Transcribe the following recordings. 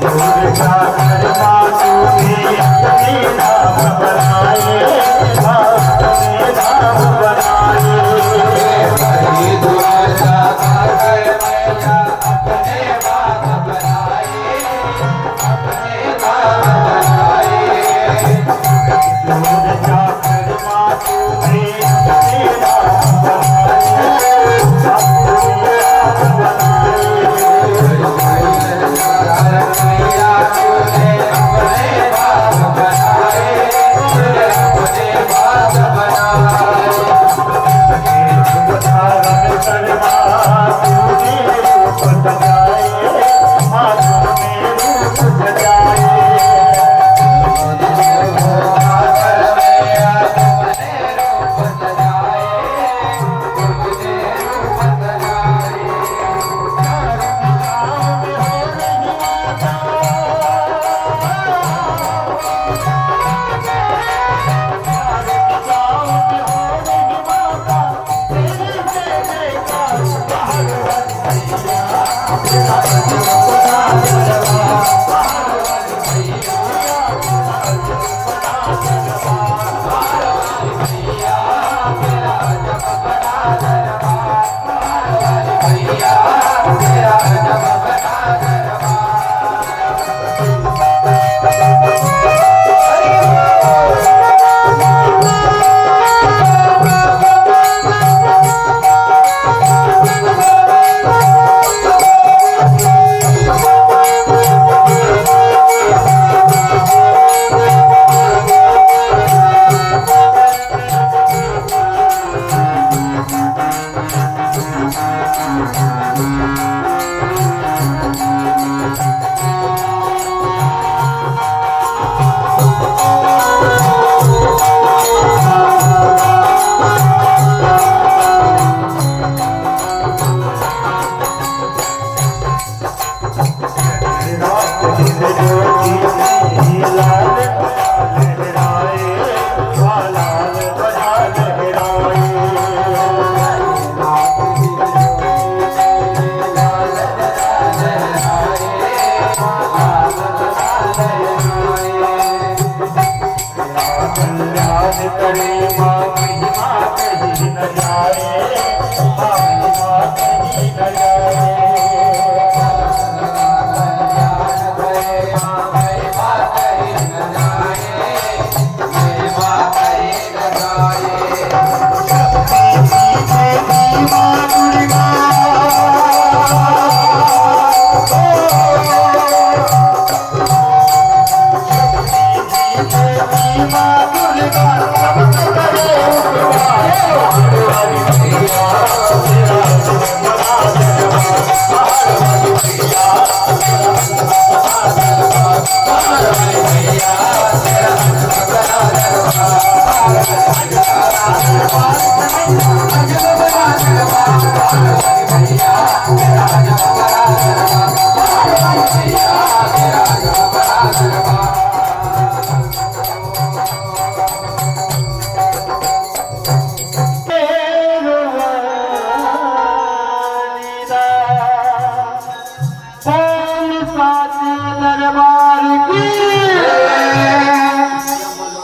Thank God.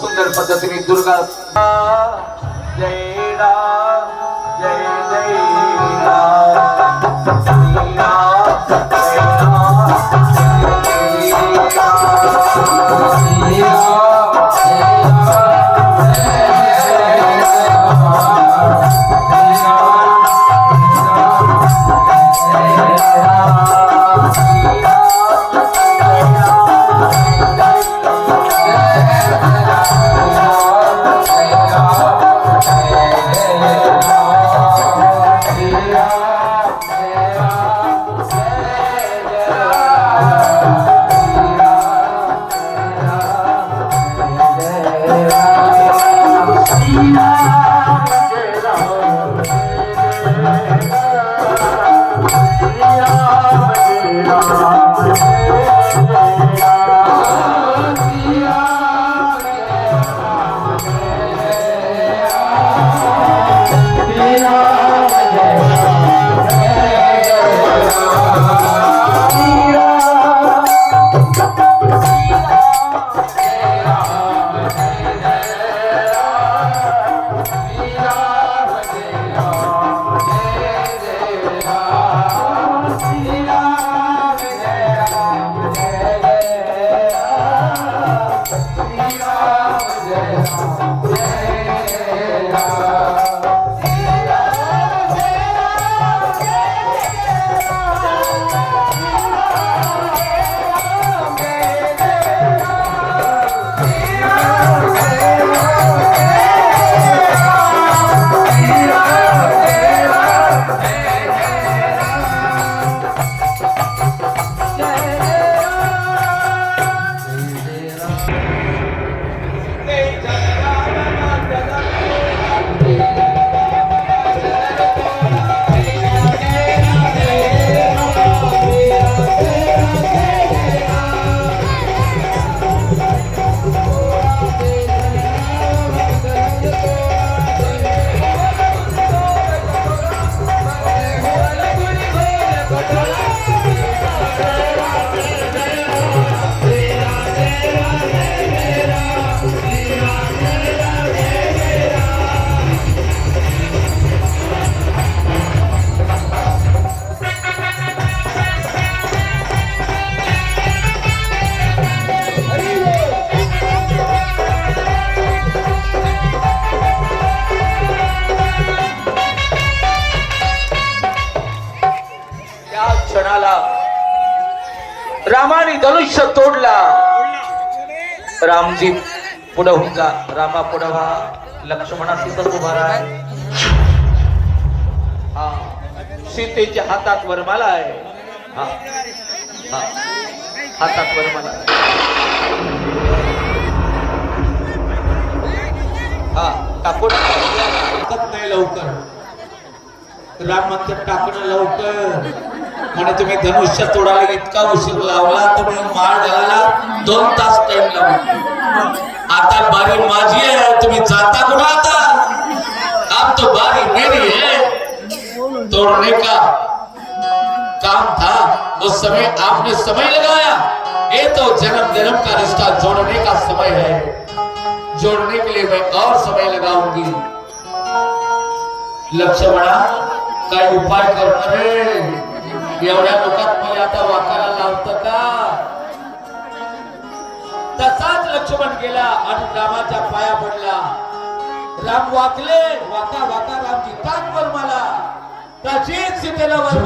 सुंदर पद्धतीने दुर्गा जय राम धनुष्य तोडला. रामजी पुढे होऊन जा. रामा पुढे व्हा. लक्ष्मणा तिथंच उभा राहा. हा. सीतेच्या हातात वरमाला आहे. हा. हा. हातात वरमाला आहे. हा. टाकून. टाकत नाही लवकर. राम म्हणतात टाकणं लवकर. म्हणे तुम्ही धनुष्य तोडायला इतका उशीर लावला, तुम्ही माळ घालायला दोन तास टाइम लावला आता बारी माझी आहे, तुम्ही जाता कुठं आता? अब तो बारी मेरी है तोड़ने का? काम था. उस समय आपने समय लगाया. ये तो जन्म जन्म का रिश्ता जोड़ने का समय है। जोड़ने के लिए मैं और समय लगाऊँगी। लक्ष्मणा काय उपाय करणार रे एवढ्या लोकात मला आता वाकायला लावतं का? तसाच लक्ष्मण गेला आणि रामाच्या पाया पडला. राम वाकले वाका वाका रामची ताक वर मला तशीच सीतेला वर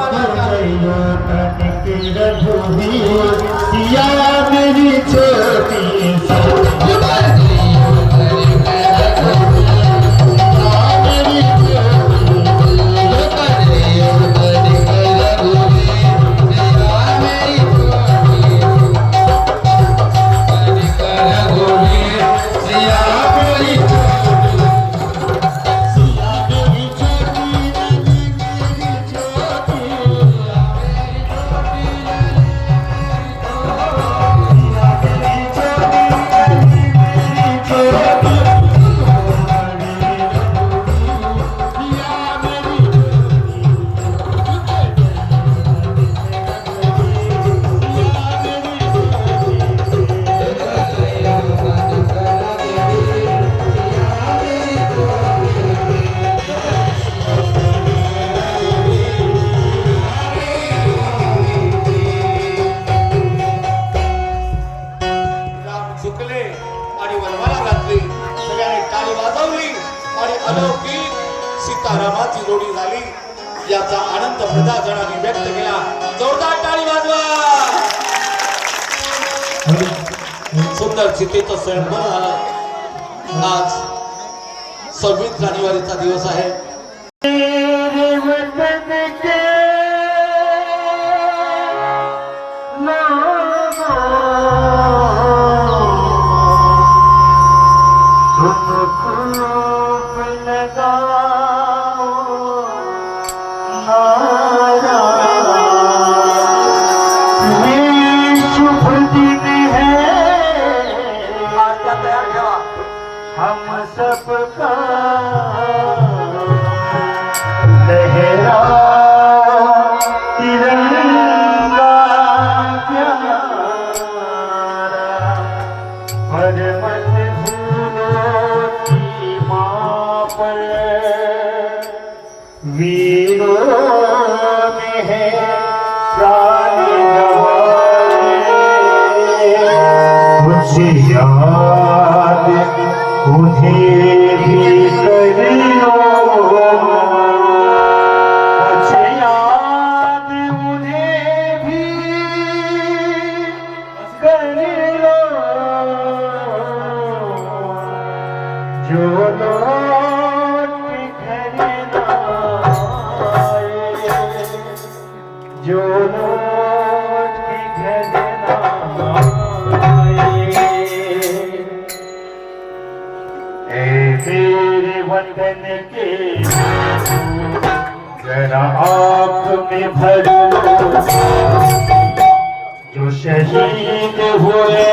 सगळ्यांनी वाजवली आणि अलौकिक सीतारामाची जोडी झाली. याचा आनंद प्रजाजनांनी व्यक्त केला. जोरदार टाळी वाजवा. सुंदर सीतेचं स्वयंवर झालं आज सव्वीस जानेवारीचा दिवस आहे. जरा आँख में भर जो शहीद हुए।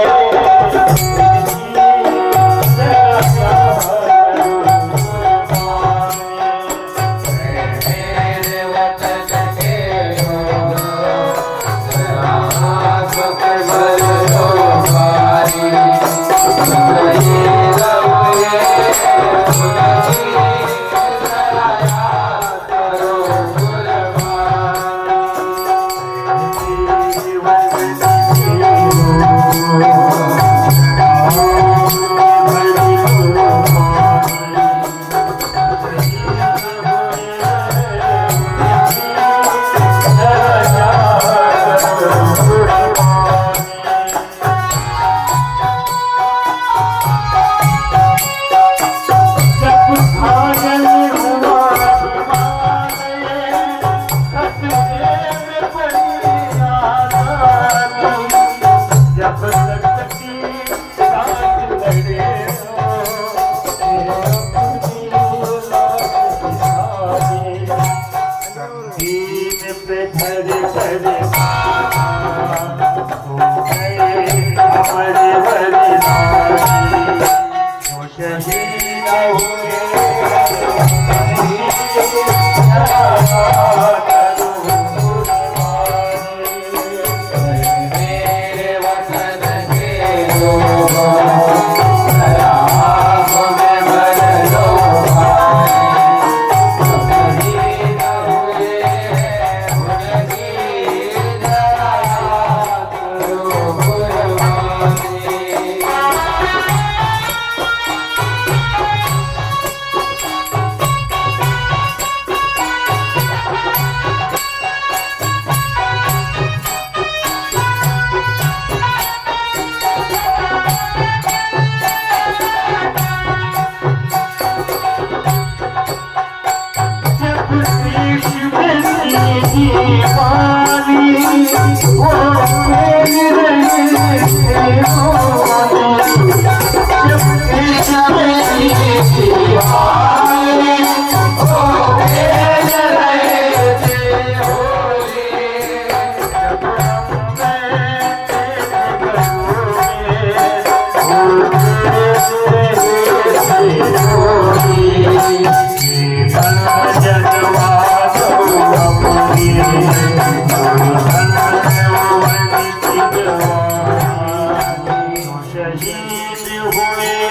शहीद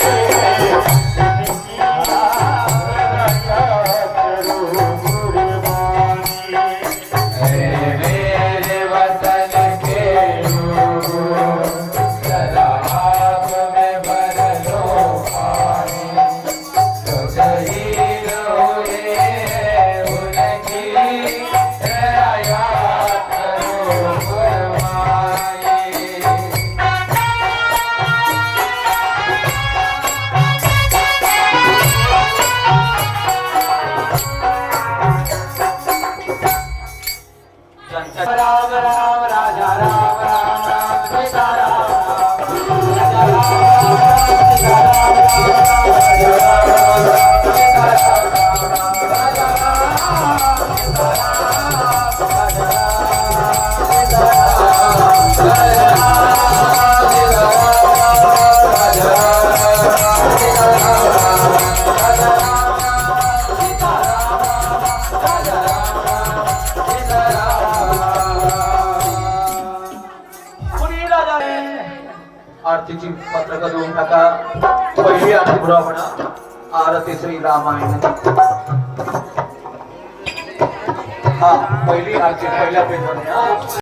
हा पहिली आरती पहिल्या पेपर